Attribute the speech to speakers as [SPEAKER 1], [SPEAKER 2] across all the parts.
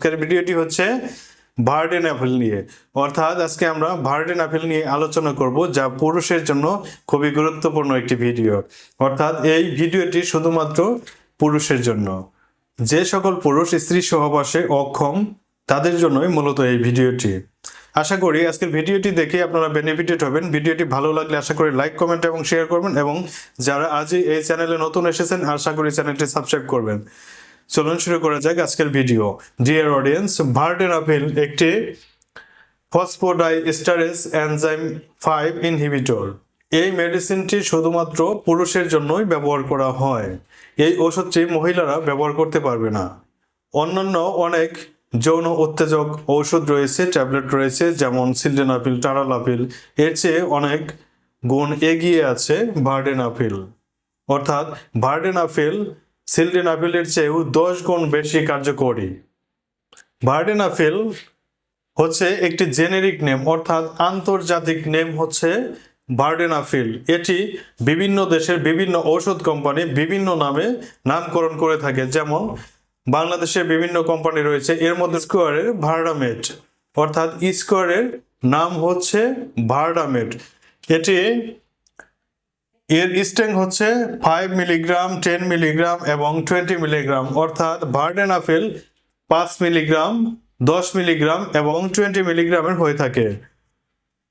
[SPEAKER 1] আজকের ভিডিওটি হচ্ছে ভার্ডেন অ্যাপেল নিয়ে। অর্থাৎ আজকে আমরা ভার্ডেন অ্যাপেল নিয়ে আলোচনা করব, যা পুরুষের জন্য খুবই গুরুত্বপূর্ণ একটি ভিডিও। অর্থাৎ এই ভিডিওটি শুধুমাত্র পুরুষের জন্য। যে সকল পুরুষ স্ত্রী সহবাসে অক্ষম, তাদের জন্যই মূলত এই ভিডিওটি। আশা করি আজকের ভিডিওটি দেখে আপনারা বেনিফিটেড হবেন। ভিডিওটি ভালো লাগলে আশা করি লাইক কমেন্ট এবং শেয়ার করবেন এবং যারা আজই এই চ্যানেলে নতুন এসেছেন, আশা করি চ্যানেলটি সাবস্ক্রাইব করবেন। চলুন শুরু করা যাক আজকের video. Dear audience vardenafil একটি ফসফোডাইস্টারেস এনজাইম ফাইভ ইনহিবিটর এই মেডিসিনটি শুধুমাত্র পুরুষের জন্যই ব্যবহার করা হয়। এই ওষুধটি মহিলারা ব্যবহার করতে পারবে না। অন্যান্য অনেক যৌন উত্তেজক ঔষধ রয়েছে, ট্যাবলেট রয়েছে, যেমন সিলডেনাপিল টারালাপিল এর চেয়ে অনেক গুণ এগিয়ে আছে ভার্ডেন আপিল অর্থাৎ ভার্ডেন আপিল সিলডেন আপিলের চেয়েও দশ গুণ বেশি কার্যকরী। ভার্ডেন আপিল হচ্ছে একটি জেনেরিক নেম, অর্থাৎ আন্তর্জাতিক নেম হচ্ছে ভার্ডেনাফিল এটি বিভিন্ন দেশের বিভিন্ন ঔষধ কোম্পানি বিভিন্ন নামে নামকরণ করে থাকে। যেমন বাংলাদেশে বিভিন্ন কোম্পানি রয়েছে, এর মধ্যে স্কোয়ারের ভার্ডামেট, অর্থাৎ স্কোয়ারের নাম হচ্ছে ভার্ডামেট। এটি এর স্ট্রেং হচ্ছে ফাইভ মিলিগ্রাম টেন মিলিগ্রাম এবং টোয়েন্টি মিলিগ্রাম অর্থাৎ ভার্ডেনাফিল পাঁচ মিলিগ্রাম দশ মিলিগ্রাম এবং টোয়েন্টি মিলিগ্রামের হয়ে থাকে।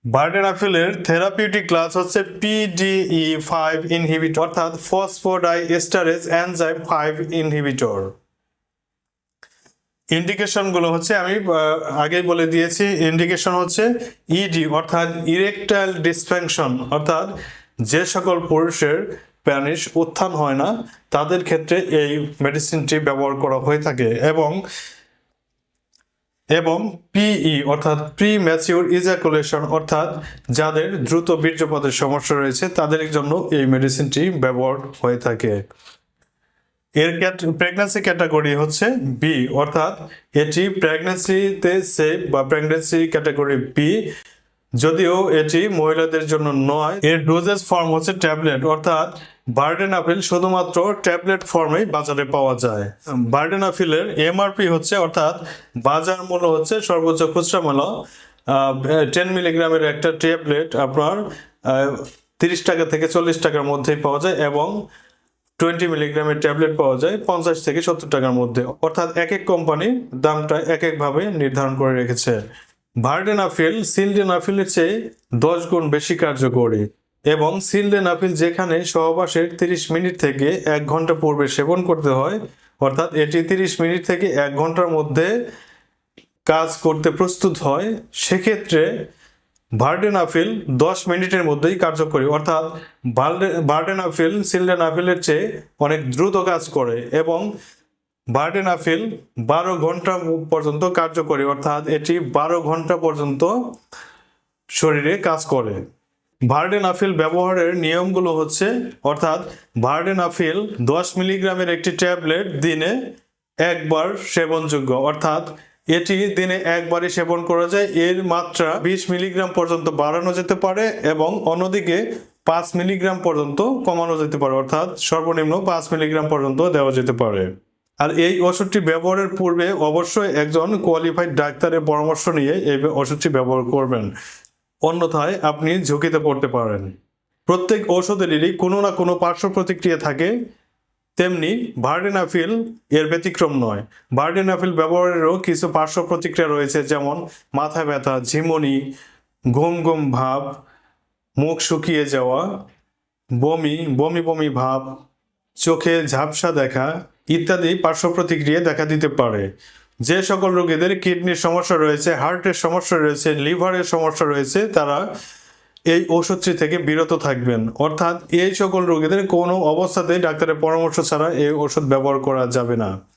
[SPEAKER 1] ভার্ডেনাফিলের থেরাপিউটিক ক্লাস হচ্ছে পিডিই ফাইভ ইনহিবিটর অর্থাৎ phosphodiesterase enzyme five inhibitor ইন্ডিকেশনগুলো হচ্ছে আমি আগেই বলে দিয়েছি ইন্ডিকেশন হচ্ছে ইডি অর্থাৎ ইরেকটাইল ডিসফাংশন অর্থাৎ যে সকল পুরুষের প্যানিস উত্থান হয় না, তাদের ক্ষেত্রে এই মেডিসিনটি ব্যবহার করা হয়ে থাকে এবং এবং পিই অর্থাৎ প্রি ম্যাচিউর ইজাকুলেশন অর্থাৎ যাদের দ্রুত বীর্যপাতের সমস্যা রয়েছে, তাদের জন্য এই মেডিসিনটি ব্যবহার হয়ে থাকে। এর প্রেগন্যান্সি ক্যাটাগরি হচ্ছে বি অর্থাৎ এটি প্রেগন্যান্সিতে সেফ বা প্রেগনেন্সি ক্যাটাগরি বি যদিও এটি মহিলাদের জন্য নয়, এর ডোজেস ফর্ম হচ্ছে ট্যাবলেট অর্থাৎ বার্ডেন আপিল শুধুমাত্র ট্যাবলেট ফর্মেই বাজারে পাওয়া যায়। বার্ডেন আপিলের এমআরপি হচ্ছে, অর্থাৎ বাজার মূল্য হচ্ছে সর্বোচ্চ খুচরা মূল্য। টেন মিলিগ্রামের একটা ট্যাবলেট আপনার তিরিশ টাকা থেকে চল্লিশ টাকার মধ্যেই পাওয়া যায় এবং টোয়েন্টি মিলিগ্রামের ট্যাবলেট পাওয়া যায় পঞ্চাশ থেকে সত্তর টাকার মধ্যে। অর্থাৎ এক এক কোম্পানি দামটা এক একভাবে নির্ধারণ করে রেখেছে। ভার্ডেনাফিল সিলডেনাফিলের চেয়ে দশ গুণ বেশি কার্যকরী এবং সিলডেনাফিল যেখানে সহবাসের তিরিশ মিনিট থেকে এক ঘণ্টা পূর্বে সেবন করতে হয়, অর্থাৎ এটি তিরিশ মিনিট থেকে এক ঘণ্টার মধ্যে কাজ করতে প্রস্তুত হয়, সেক্ষেত্রে ভার্ডেনাফিল দশ মিনিটের মধ্যেই কার্যকরী। অর্থাৎ ভার্ডেনাফিল সিলডেনাফিলের চেয়ে অনেক দ্রুত কাজ করে এবং ভার্ডেনাফিল বারো ঘণ্টা পর্যন্ত কার্যকরী, অর্থাৎ এটি বারো ঘণ্টা পর্যন্ত শরীরে কাজ করে। ভার্ডেনাফিল ব্যবহারের নিয়মগুলো হচ্ছে, অর্থাৎ ভার্ডেনাফিল দশ মিলিগ্রামের একটি ট্যাবলেট দিনে একবার সেবনযোগ্য, অর্থাৎ এটি দিনে একবারই সেবন করা যায়। এর মাত্রা বিশ মিলিগ্রাম পর্যন্ত বাড়ানো যেতে পারে এবং অন্যদিকে পাঁচ মিলিগ্রাম পর্যন্ত কমানো যেতে পারে, অর্থাৎ সর্বনিম্ন পাঁচ মিলিগ্রাম পর্যন্ত দেওয়া যেতে পারে। আর এই ওষুধটি ব্যবহারের পূর্বে অবশ্যই একজন কোয়ালিফাইড ডাক্তারের পরামর্শ নিয়ে এই ওষুধটি ব্যবহার করবেন। অন্যথায় আপনি ঝুঁকিতে পড়তে পারেন। প্রত্যেক ওষুধেরই কোনো না কোনো পার্শ্ব প্রতিক্রিয়া থাকে। তেমনি ভার্ডেনাফিল এর ব্যতিক্রম নয়। ভার্ডেনাফিল ব্যবহারেরও কিছু পার্শ্ব প্রতিক্রিয়া রয়েছে, যেমন মাথা ব্যথা, ঝিমুনি ঘুম ঘুম ভাব, মুখ শুকিয়ে যাওয়া, বমি বমি বমি ভাব, চোখে ঝাপসা দেখা ইত্যাদি পার্শ্ব প্রতিক্রিয়া দেখা দিতে পারে। যে সকল রোগীদের কিডনির সমস্যা রয়েছে, হার্টের সমস্যা রয়েছে, লিভারের সমস্যা রয়েছে, তারা এই ওষুধটি থেকে বিরত থাকবেন। অর্থাৎ এই সকল রোগীদের কোনো অবস্থাতেই ডাক্তারের পরামর্শ ছাড়া এই ওষুধ ব্যবহার করা যাবে না।